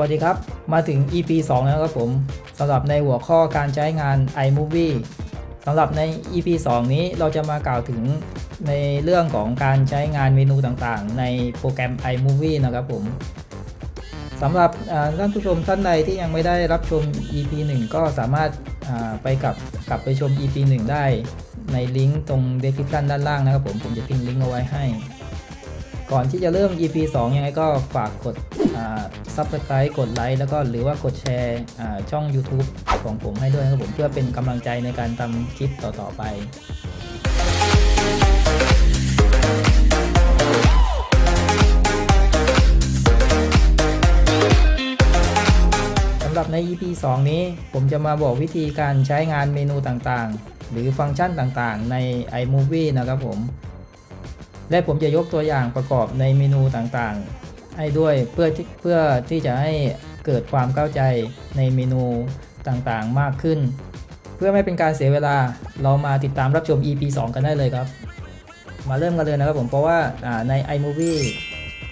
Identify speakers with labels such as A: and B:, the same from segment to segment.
A: วัสดีครับ มาถึง EP 2 แล้วครับผมสำหรับในหัวข้อการใช้งาน iMovie สำหรับใน EP 2 นี้เราจะมากล่าวถึงในเรื่องของการใช้งานเมนูต่างๆ ในโปรแกรม iMovie นะครับผมสำหรับท่านผู้ชมท่านใดที่ยังไม่ได้รับชม EP 1 ก็สามารถไปกลับกลับไปชม EP 1 ได้ในลิงก์ตรง description ด้านล่างนะครับผมผมจะทิ้งลิงก์เอาไว้ให้ ก่อนที่จะเริ่ม EP 2 ยังไงก็ฝากกดซับสไคร b ์กดไลค์แล้วก็หรือว่ากดแชร์ช่อง YouTube ของผมให้ด้วยนะครับผมเพื่อเป็นกำลังใจในการทำคลิปต่อ ๆ ไปสำหรับใน EP 2 นี้ผมจะมาบอกวิธีการใช้งานเมนูต่างๆ หรือฟังก์ชันต่างๆ ใน iMovie นะครับผม และผมจะยกตัวอย่างประกอบในเมนูต่างๆ ให้ด้วยเพื่อที่เพื่อที่จะให้เกิดความเข้าใจในเมนูต่างๆมากขึ้น เพื่อไม่เป็นการเสียเวลาเรามาติดตามรับชม EP 2 กันได้เลยครับ มาเริ่มกันเลยนะครับผมเพราะว่าใน iMovie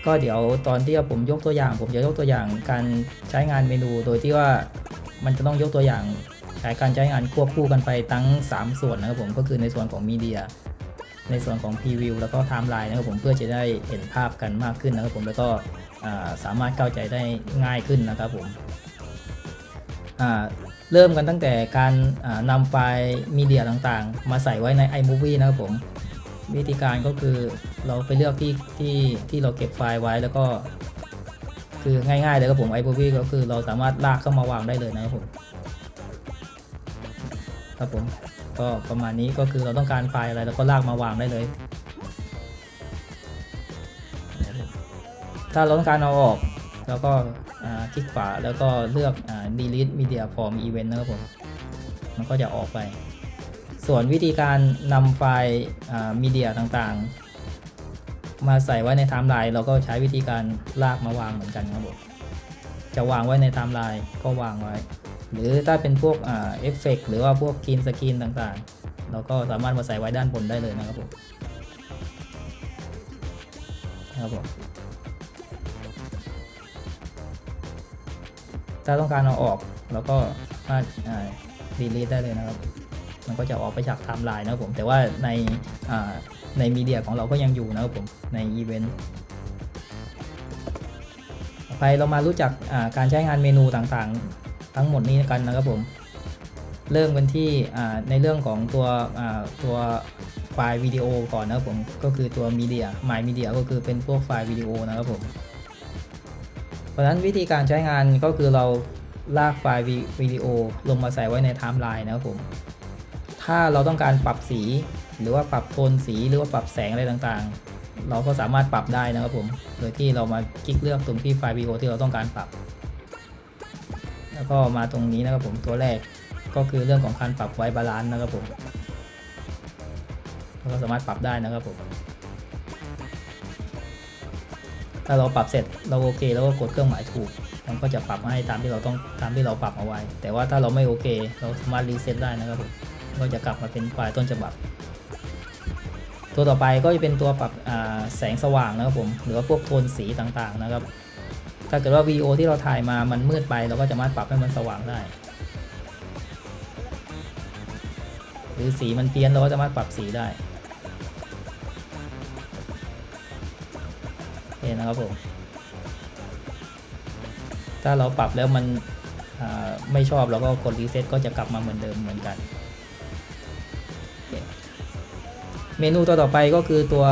A: ก็เดี๋ยวตอนที่ผมยกตัวอย่าง ผมจะยกตัวอย่างการใช้งานเมนูโดยที่ว่ามันจะต้องยกตัวอย่างการใช้งานควบคู่กันไปทั้ง 3 ส่วนนะครับผมก็คือในส่วนของมีเดีย ในส่วนของ Preview แล้วก็ไทม์ไลน์นะครับผมเพื่อจะได้เห็นภาพกันมากขึ้นนะครับผมแล้วก็สามารถเข้าใจได้ง่ายขึ้นนะครับผมเริ่มกันตั้งแต่การนำไฟล์มีเดียต่างๆ มาใส่ไว้ใน iMovie นะครับผมวิธีการก็คือเราไปเลือกที่ที่ที่เราเก็บไฟล์ไว้แล้วก็ คือง่ายๆเลยครับผม iMovie ก็คือเราสามารถลากเข้ามาวางได้เลยนะครับผมครับผม ก็ประมาณนี้ก็คือเราต้องการไฟล์อะไรเราก็ลากมาวางได้เลย ถ้าเราต้องการเอาออก แล้วก็คลิกขวาแล้วก็เลือกอ delete media from event นะครับผม มันก็จะออกไป ส่วนวิธีการนำไฟล์มีเดียต่างๆ มาใส่ไว้ในไทม์ไลน์เราก็ใช้วิธีการลากมาวางเหมือนกันครับผมจะวางไว้ในไทม์ไลน์ก็วางไว้ หรือถ้าเป็นพวกเอฟเฟกหรือว่าพวกกรีนสกรีนต่างๆ เราก็สามารถมาใส่ไว้ด้านบนได้เลยนะครับผมครับผมถ้าต้องการเอาออกเราก็สามารถดีลีทได้เลยนะครับ มันก็จะออกไปจากไทม์ไลน์นะครับผม แต่ว่าในในมีเดียของเราก็ยังอยู่นะครับผม ในอีเวนต์ไปเรามารู้จักการใช้งานเมนูต่างๆ ทั้งหมดนี้กันนะครับผม เริ่มกันที่ในเรื่องของตัวตัวไฟล์วิดีโอก่อนนะครับผม ก็คือตัวมีเดีย My Media ก็คือเป็นพวกไฟล์วิดีโอนะครับผม เพราะฉะนั้นวิธีการใช้งานก็คือเราลากไฟล์วิดีโอลงมาใส่ไว้ในไทม์ไลน์นะครับผม ถ้าเราต้องการปรับสีหรือว่าปรับโทนสีหรือว่าปรับแสงอะไรต่างๆ เราก็สามารถปรับได้นะครับผม โดยที่เรามาคลิกเลือกตรงที่ไฟล์วิดีโอที่เราต้องการปรับ แล้วก็มาตรงนี้นะครับผมตัวแรกก็คือเรื่องของการปรับไว้บาลานซ์นะครับผมเราก็สามารถปรับได้นะครับผม ถ้าเราปรับเสร็จเราโอเคแล้วก็กดเครื่องหมายถูก มันก็จะปรับมาให้ตามที่เราต้องตามที่เราปรับเอาไว้ แต่ว่าถ้าเราไม่โอเค เราสามารถรีเซ็ตได้นะครับผมก็จะกลับมาเป็นไฟล์ต้นฉบับ ตัวต่อไปก็จะเป็นตัวปรับแสงสว่างนะครับผม หรือว่าพวกโทนสีต่างๆนะครับ ถ้าเกิดว่าวิดีโอที่เราถ่ายมามันมืดไป เราก็จะสามารถปรับให้มันสว่างได้ หรือสีมันเพี้ยนเราก็สามารถปรับสีได้โอเคนะครับผมถ้าเราปรับแล้วมันไม่ชอบเราก็กดรีเซ็ตก็จะกลับมาเหมือนเดิมเหมือนกัน เมนูตัวต่อไปก็คือตัว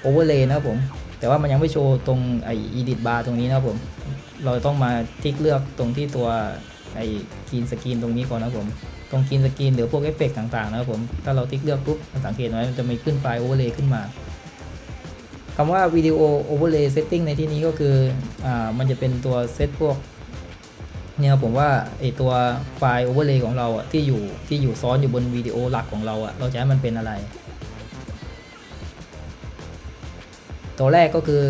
A: โอเวอร์เลย์นะครับผม แต่ว่ามันยังไม่โชว์ตรงไอ edit bar ตรงนี้นะครับผม เราต้องมาทิกเลือกตรงที่ตัวไอคีนสกรีนตรงนี้ก่อนนะผม ตรงคีนสกรีนหรือพวกเอฟเฟกต่างๆนะครับผม ถ้าเราทิกเลือกปุ๊บสังเกตไว้มันจะมีขึ้นไฟล์โอเวอร์เลย์ขึ้นมา คำว่าวิดีโอโอเวอร์เลย์เซตติ้งในที่นี้ก็คืออ่ามันจะเป็นตัวเซตพวกเนี่ยผมว่าไอตัวไฟล์โอเวอร์เลย์ของเราอะที่อยู่ที่อยู่ซ้อนอยู่บนวิดีโอหลักของเราอะเราจะให้มันเป็นอะไร ตัวแรกก็คือ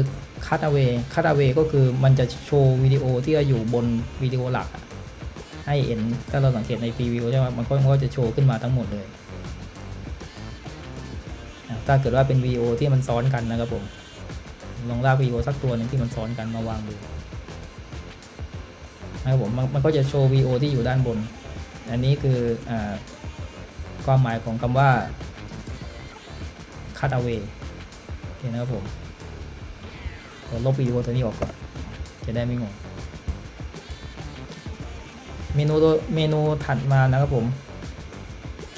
A: cut away cut away ก็คือมันจะโชว์วิดีโอที่อยู่บนวิดีโอหลัก ให้เห็นถ้าเราสังเกตในพรีวิวใช่ไหมมันก็จะโชว์ขึ้นมาทั้งหมดเลยถ้าเกิดว่าเป็นวิดีโอที่มันซ้อนกันนะครับผม ลองลากวิดีโอสักตัวหนึ่งที่มันซ้อนกันมาวางดูนะครับผมมันมันก็จะโชว์ VO ที่อยู่ด้านบน อันนี้คืออาความหมายของคำว่า cut away โอเคนะครับผม ขอลบวิดีโอตัวนี้ออกก่อน จะได้ไม่งง เมนูตัวเมนูถัดมานะครับผม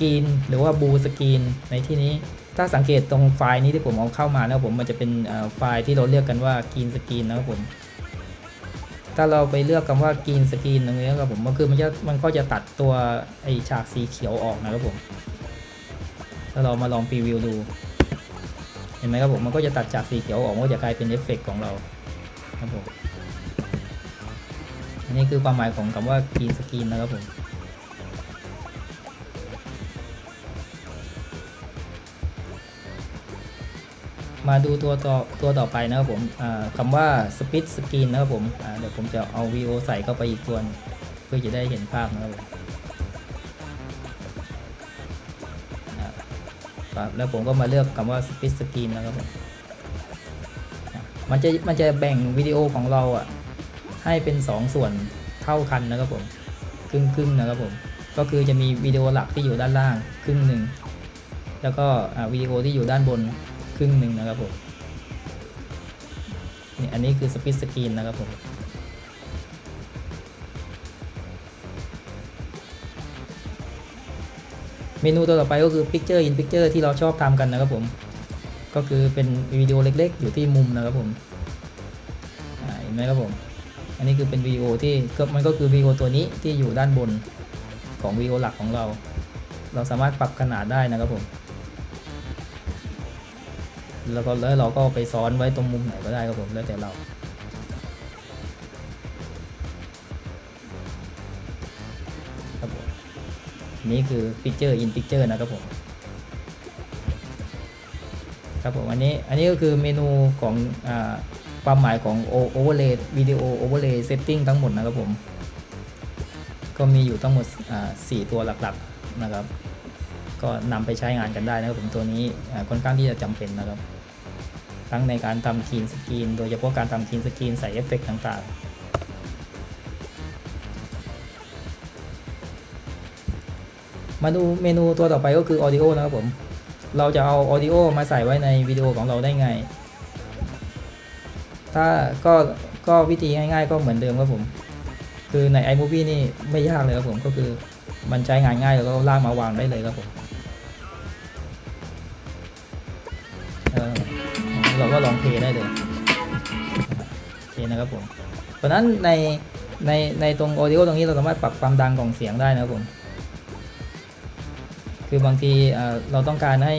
A: กรีนหรือว่าบูสกรีนในที่นี้ถ้าสังเกตตรงไฟล์นี้ที่ผมเอาเข้ามานะครับผมมันจะเป็นเอ่อไฟล์ที่เราเรียกกันว่ากรีนสกรีนนะครับผมถ้าเราไปเลือกคำว่ากรีนสกรีนตรงนี้นะครับผมมันคือมันจะมันก็จะตัดตัวไอฉากสีเขียวออกนะครับผมถ้าเรามาลองพรีวิวดู ห็นไหมครับผมมันก็จะตัดฉากสีเขียวออกมันก็จะกลายเป็นเอฟเฟกต์ของเราครับผมอันนี้คือความหมายของคำว่า green screen นะครับผมมาดูตัวต่อตัวต่อไปนะครับผมคำว่า split screen นะครับผมเดี๋ยวผมจะเอา VO ใส่เข้าไปอีกตัวเพื่อจะได้เห็นภาพนะครับผม ครับแล้วผมก็มาเลือกคำว่า split screen นะครับผมมันจะมันจะแบ่งวิดีโอของเราอะให้เป็น 2 ส่วนเท่ากันนะครับผมครึ่งครึ่งนะครับผมก็คือจะมีวิดีโอหลักที่อยู่ด้านล่างครึ่งหนึ่งแล้วก็วิดีโอที่อยู่ด้านบนครึ่งหนึ่งนะครับผมนี่อันนี้คือสปิทสกรีนนะครับผม เมนูตัวต่อไปก็คือ Picture in Picture ที่เราชอบทำกันนะครับผม ก็คือเป็นวิดีโอเล็กๆ อยู่ที่มุมนะครับผมเห็นไหมครับผม อันนี้คือเป็นวิดีโอที่มันก็คือวิดีโอตัวนี้ที่อยู่ด้านบนของวิดีโอหลักของเรา เราสามารถปรับขนาดได้นะครับผม แล้วก็แล้วเราก็ไปซ้อนไว้ตรงมุมไหนก็ได้ครับผมแล้วแต่เรา นี่คือ Picture in Picture นะครับผม ครับผมอันนี้อันนี้ก็คือเมนูของอความหมายของ O- overlay วิดีโอ overlay setting ทั้งหมดนะครับผม ก็มีอยู่ทั้งหมดอ่าสี่ตัวหลักๆนะครับ ก็นำไปใช้งานกันได้นะครับผมตัวนี้ค่อนข้างที่จะจำเป็นนะครับ ทั้งในการทำทีนสกรีนโดยเฉพาะการทำทีนสกรีนใส่เอฟเฟกต์ต่างๆ มาดูเมนูตัวต่อไปก็คือ Audio นะครับผม เราจะเอา Audio มาใส่ไว้ในวิดีโอของเราได้ไง ถ้าก็ก็วิธีง่ายๆก็เหมือนเดิมครับผม คือใน iMovie นี่ไม่ยากเลยครับผมก็คือมันใช้งานง่ายแล้วก็ลากมาวางได้เลยครับผมเออเราก็ลองเพย์ได้เลยโอเคนะครับผม เพราะนั้นในในในตรง audio ตรงนี้เราสามารถปรับความดังของเสียงได้นะครับผม คือบางทีเราต้องการให้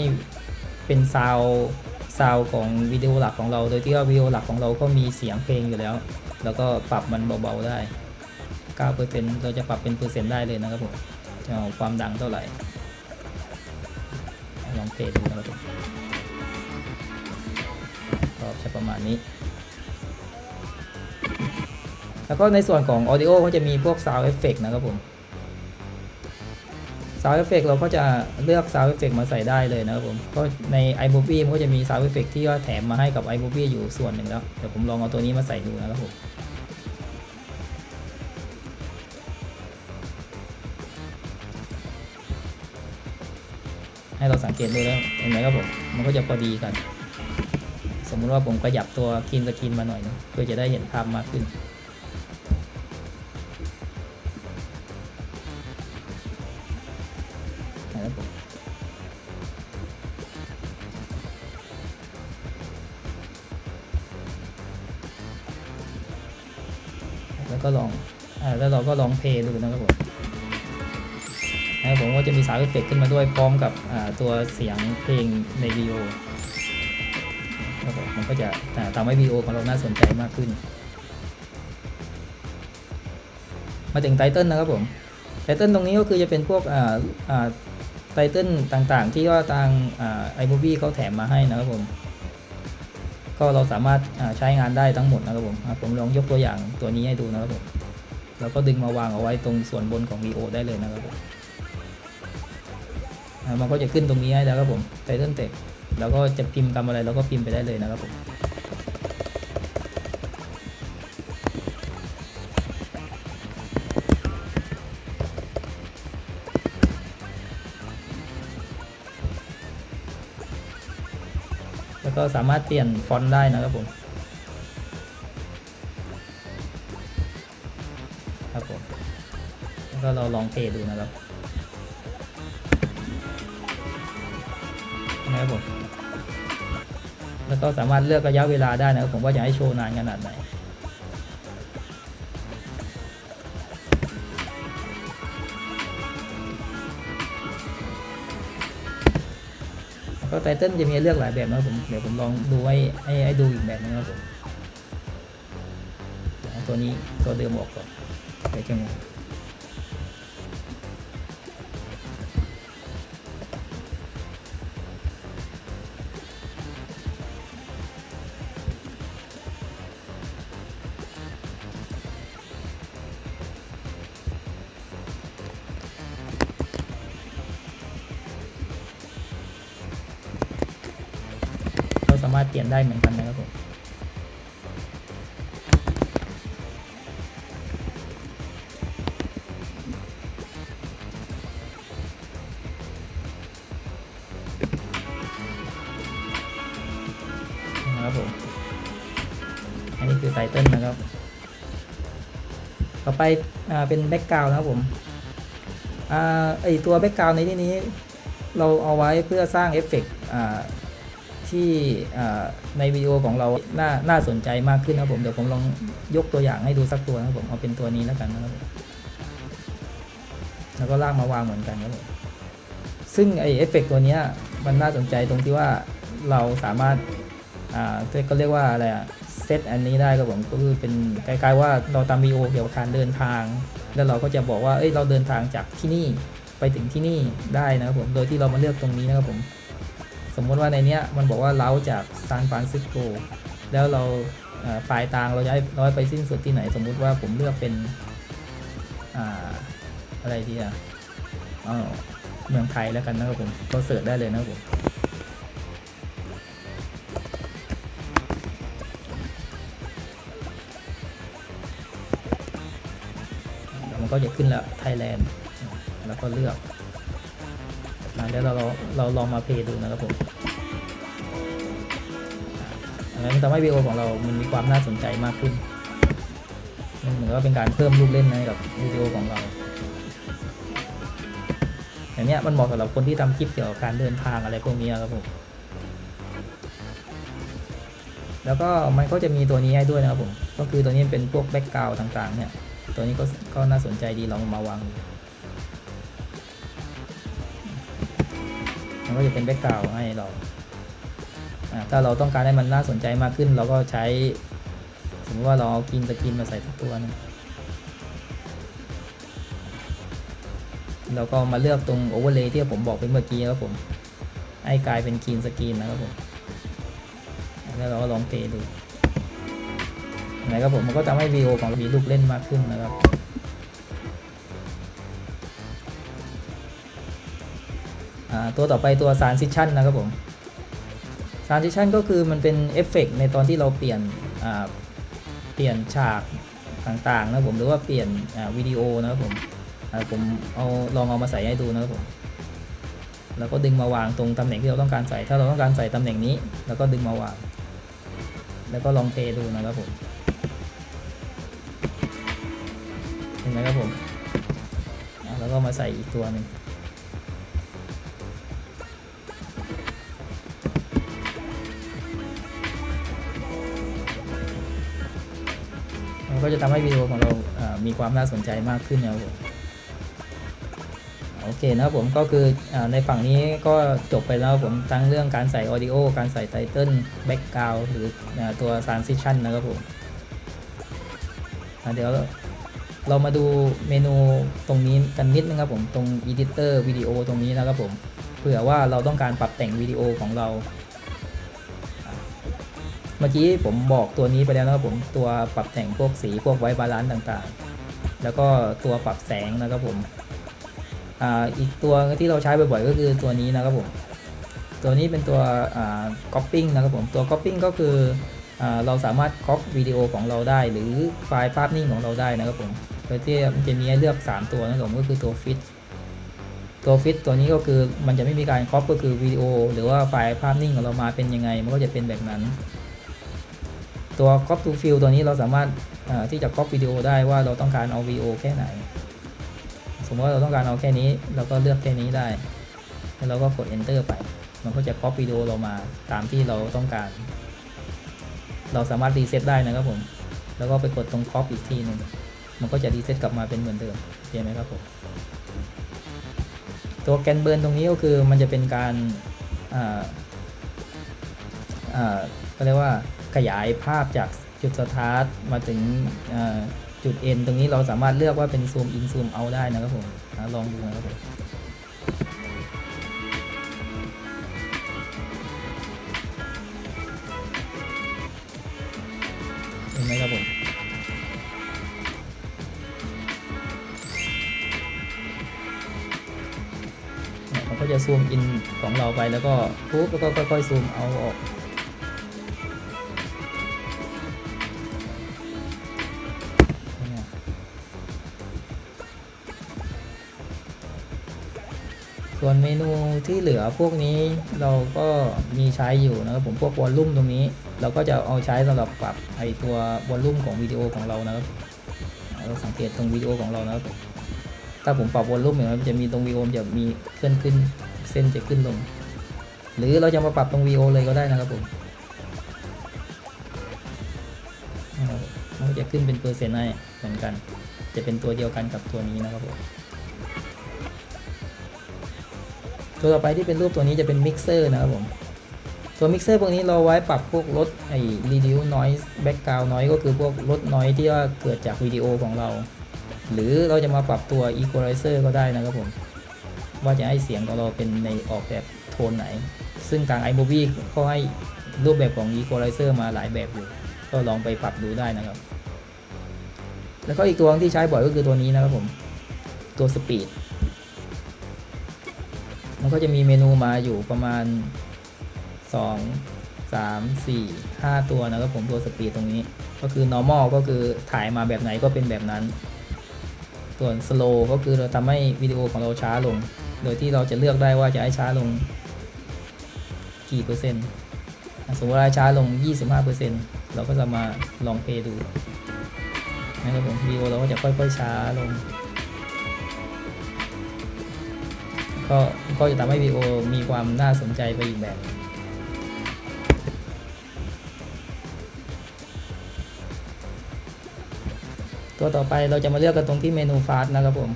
A: เป็นซาวซาวของวิดีโอหลักของเรา โดยที่ว่าวิดีโอหลักของเราก็มีเสียงเพลงอยู่แล้ว แล้วก็ปรับมันเบาๆได้ 9%เราจะปรับเป็นเปอร์เซ็นต์ได้เลยนะครับผมจะเอาความดังเท่าไหร่ ลองเพลย์ดูนะครับผมก็จะประมาณนี้ แล้วก็ในส่วนของ Audio ก็จะมีพวก Sound Effect นะครับผม Sound Effect เราก็จะเลือก Sound Effect มาใส่ได้เลยนะครับผมก็ใน iMovie มันก็จะมี Sound Effect ที่ว่าแถมมาให้กับ iMovie อยู่ส่วนหนึ่งแล้วเดี๋ยวผมลองเอาตัวนี้มาใส่ดูนะครับผมให้เราสังเกตดูแล้วเห็นไหมครับผม มันก็จะพอดีกัน สมมุติว่าผมขยับตัวกินสกินมาหน่อยนึงเพื่อจะได้เห็นภาพมากขึ้น ล้วเราก็ลองเพลย์ดูนะครับผมนะครับผมก็จะมีสาวเอฟเฟกขึ้นมาด้วยพร้อมกับตัวเสียงเพลงในวิดีโอครับผมมันก็จะทำให้วิดีโอของเราน่าสนใจมากขึ้น มาถึงไตเติลนะครับผมไตเติลตรงนี้ก็คือจะเป็นพวกอ่าอ่าไตเติลต่างๆ ที่ว่าทางไอมูวี่เขาแถมมาให้นะครับผมก็เราสามารถใช้งานได้ทั้งหมดนะครับผมผมลองยกตัวอย่างตัวนี้ให้ดูนะครับผม แล้วก็ดึงมาวางเอาไว้ตรงส่วนบนของ VO ได้เลยนะครับผมมันก็จะขึ้นตรงนี้ให้แล้วครับผมไทเทนเต็กแล้วก็จะพิมพ์คำอะไรแล้วก็พิมพ์ไปได้เลยนะครับผมแล้วก็สามารถเปลี่ยนฟอนต์ได้นะครับผม ก็เราลองเพลย์ดูนะครับนะครับผมแล้วก็สามารถเลือกระยะเวลาได้นะครับผมว่าอยากให้โชว์นานขนาดไหนก็ไตเติ้ลจะมีเลือกหลายแบบนะครับผม เดี๋ยวผมลองดูให้ให้ให้ดูอีกแบบนึงนะครับผมตัวนี้ตัวเดิมออกก่อนเดี๋ยวจะงง ได้เหมือนกันนะครับผมนะครับผม อันนี้คือไตเติ้ลนะครับ ต่อไปอ่าเป็นแบ็กกราวน์นะครับผม อ่าไอตัวแบ็กกราวน์ในที่นี้ เราเอาไว้เพื่อสร้างเอฟเฟกต์อ่า ที่ในวิดีโอของเราน่าน่าสนใจมากขึ้นนะครับผมเดี๋ยวผมลองยกตัวอย่างให้ดูสักตัวนะครับผมเอาเป็นตัวนี้แล้วกันนะครับผมแล้วก็ลากมาวางเหมือนกันครับผมซึ่งไอเอฟเฟกต์ตัวนี้มันน่าสนใจตรงที่ว่าเราสามารถอ่าก็เรียกว่าอะไรอะเซตอันนี้ได้ครับผมก็คือเป็นคล้ายๆว่าเราตามวีโอเกี่ยวกับการเดินทาง แล้วเราก็จะบอกว่าเอ้ยเราเดินทางจากที่นี่ไปถึงที่นี่ได้นะครับผมโดยที่เรามาเลือกตรงนี้นะครับผม สมมติว่าในเนี้ยมันบอกว่าเราจากซานฟรานซิสโกแล้วเราเอ่อปลายทางเราจะให้เราไปสิ้นสุดที่ไหน สมมุติว่าผมเลือกเป็นอ่าอะไรดีอะอ๋อเมืองไทยแล้วกันนะครับผมก็เสิร์ชได้เลยนะครับผมมันก็จะขึ้นแล้วไทยแลนด์แล้วก็เลือก อะเดี๋ยวเราเราลองมาเพลย์ดูนะครับผมอะแล้วมันทำให้วิดีโอของเรา มันมีความน่าสนใจมากขึ้น มันเหมือนว่าเป็นการเพิ่มลูกเล่นให้กับวิดีโอของเราอย่างเนี้ยมันเหมาะสำหรับคนที่ทำคลิปเกี่ยวกับการเดินทางอะไรพวกนี้ครับผม แล้วก็มันก็จะมีตัวนี้ให้ด้วยนะครับผม ก็คือตัวนี้เป็นพวกแบ็กกราวต่างๆเนี่ย ตัวนี้ก็ก็น่าสนใจดีลองมาวางดู ก็จะเป็นแบ็กกราวให้เราถ้าเราต้องการให้มันน่าสนใจมากขึ้น เราก็ใช้ สมมติว่าเราเอากินสกินมาใส่ทุกตัวนึงเราก็มาเลือกตรงโอเวอร์เลย์ที่ผมบอกไปเมื่อกี้ครับผมให้กลายเป็นคีนสกรีนนะครับผมแล้วเราก็ลองเพลย์ดูนะครับผมมันก็ทำให้วีโอของมีลูกเล่นมากขึ้นนะครับ ตัวต่อไปตัว Transition นะครับผม Transition ก็คือมันเป็นเอฟเฟกต์ในตอนที่เราเปลี่ยนเปลี่ยนฉากต่างๆนะผมหรือว่าเปลี่ยนวิดีโอนะครับผมผมเอาลองเอามาใส่ให้ดูนะครับผมแล้วก็ดึงมาวางตรงตำแหน่งที่เราต้องการใส่ถ้าเราต้องการใส่ตำแหน่งนี้ แล้วก็ดึงมาวาง แล้วก็ลองเพย์ดูนะครับผมเห็นไหมครับผมแล้วก็มาใส่อีกตัวหนึ่ง มันก็จะทำให้วิดีโอของเรามีความน่าสนใจมากขึ้นนะครับผมโอเคนะครับผมก็คืออในฝั่งนี้ก็จบไปแล้วครับผมทั้งเรื่องการใส่ออดิโอการใส่ไตเติลแบ็กกราวหรือตัว Transition นะครับผมเดี๋ยวเรามาดูเมนูตรงนี้กันนิดนึงครับผมตรง Editor วิดีโอตรงนี้นะครับผมเผื่อว่าเราต้องการปรับแต่งวิดีโอของเรา เมื่อกี้ผมบอกตัวนี้ไปแล้วนะครับผมตัวปรับแต่งพวกสีพวกไวบาลานซ์ต่างๆ แล้วก็ตัวปรับแสงนะครับผมอ่าอีกตัวที่เราใช้บ่อยๆ ก็คือตัวนี้นะครับผมตัวนี้เป็นตัวอ่า copying นะครับผมตัว copying ก็คืออ่าเราสามารถ copy วิดีโอของเราได้ หรือไฟล์ภาพนิ่งของเราได้นะครับผมโดยที่มันจะมีให้เลือก 3 ตัวนะครับผมก็คือตัว fit ตตัวฟิตตัวนี้ก็คือมันจะไม่มีการครอปก็คือวิดีโอ หรือว่าไฟล์ภาพนิ่งของเรามาเป็นยังไง มันก็จะเป็นแบบนั้น ตัว crop to fill ตัวนี้เราสามารถาที่จะ crop วิดีโอได้ว่าเราต้องการเอาวิดีโอแค่ไหน สมมติว่าเราต้องการเอาแค่นี้ เราก็เลือกแค่นี้ได้ แล้วเราก็กด enter ไป มันก็จะ crop วิดีโอเรามาตามที่เราต้องการ เราสามารถรีเซ็ตได้นะครับผม แล้วก็ไปกดตรง crop อีกทีหนึ่งมันก็จะรีเซ็ตกลับมาเป็นเหมือนเดิมเห็นไหมครับผมตัวแกนเบิร์นตรงนี้ก็คือมันจะเป็นการอ่าอ่าก็เรียกว่า ขยายภาพจากจุดสตาร์ทมาถึงอ่าจุด N ตรงนี้เราสามารถเลือกว่าเป็นซูมอินซูมเอาได้นะครับผมลองดูนะครับผมเห็นไหมครับผมเนี่ยมันก็จะซูมอินของเราไปแล้วก็ปุ๊บแล้วก็ค่อยๆซูมเอาออก ส่วนเมนูที่เหลือพวกนี้เราก็มีใช้อยู่นะครับผมพวกวอลลุ่มตรงนี้ เราก็จะเอาใช้สำหรับปรับไอตัววอลลุ่มของวิดีโอของเรานะครับเราสังเกตตรงวิดีโอของเรานะครับถ้าผมปรับวอลลุ่มอย่างนี้มันจะมีตรงวิดีโอจะมีเคลื่อนขึ้นเส้นจะขึ้นลง หรือเราจะมาปรับตรงวิดีโอเลยก็ได้นะครับผมมันจะขึ้นเป็นเปอร์เซ็นต์ให้เหมือนกัน จะเป็นตัวเดียวกันกับตัวนี้นะครับผม ตัวต่อไปที่เป็นรูปตัวนี้จะเป็นมิกเซอร์นะครับผม ตัวมิกเซอร์พวกนี้เราไว้ปรับพวกลดไอ้ reduce noise background noise ก็คือพวกลด noise ที่ว่าเกิดจากวิดีโอของเรา หรือเราจะมาปรับตัว equalizer ก็ได้นะครับผม ว่าจะให้เสียงของเราเป็นในออกแบบโทนไหน ซึ่งทาง iMovie เขาให้รูปแบบของ equalizer มาหลายแบบอยู่ ก็ลองไปปรับดูได้นะครับ แล้วก็อีกตัวที่ใช้บ่อยก็คือตัวนี้นะครับผม ตัว speed มันก็จะมีเมนูมาอยู่ประมาณ 2 3 4 5 ตัวนะครับผมตัวสปีดตรงนี้ ก็คือ normal ก็คือถ่ายมาแบบไหนก็เป็นแบบนั้น ส่วน slow ก็คือเราทำให้วิดีโอของเราช้าลง โดยที่เราจะเลือกได้ว่าจะให้ช้าลงกี่เปอร์เซ็นต์สมมติว่าช้าลง 25เปอร์เซ็นต์เราก็จะมาลองเพย์ดูนะครับผมวิดีโอเราก็จะค่อยๆช้าลง ก็ก็จะทำให้วิดีโอมีความน่าสนใจไปอีกแบบตัวต่อไปเราจะมาเลือกกันตรงที่เมนูฟาสต์นะครับผม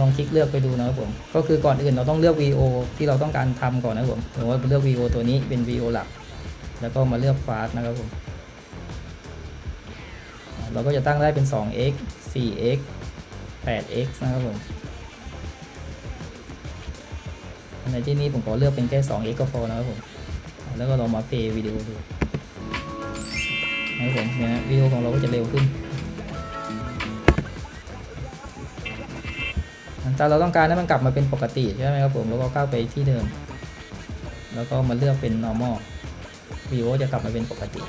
A: ลองคลิกเลือกไปดูนะครับผม ก็คือก่อนอื่นเราต้องเลือกวีโอที่เราต้องการทำก่อนนะครับผมผมว่าเลือกวีโอตัวนี้เป็นวีดีโอหลัก แล้วก็มาเลือกฟาสต์นะครับผม เราก็จะตั้งได้เป็น 2x 4x 8x นะครับผม ในที่นี้ผมขอเลือกเป็นแค่ 2x ก็พอนะครับผม แล้วก็ลองมาเพย์วิดีโอดูนะครับผมเนี่ยวิดีโอของเราก็จะเร็วขึ้นถ้าเราต้องการให้มันกลับมาเป็นปกติใช่ไหมครับผม แล้วก็เข้าไปที่เดิม แล้วก็มาเลือกเป็น normal วิดีโอจะกลับมาเป็นปกติ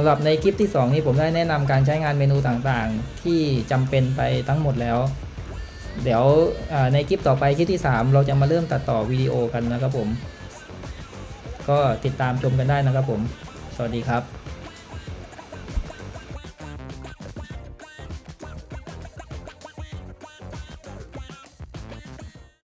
A: ำหรับในคลิปที่ 2 นี้ผมได้แนะนำการใช้งานเมนูต่างๆ ที่จำเป็นไปทั้งหมดแล้ว เดี๋ยวในคลิปต่อไปคลิปที่ 3 เราจะมาเริ่มตัดต่อวิดีโอกันนะครับผม ก็ติดตามชมกันได้นะครับผม สวัสดีครับ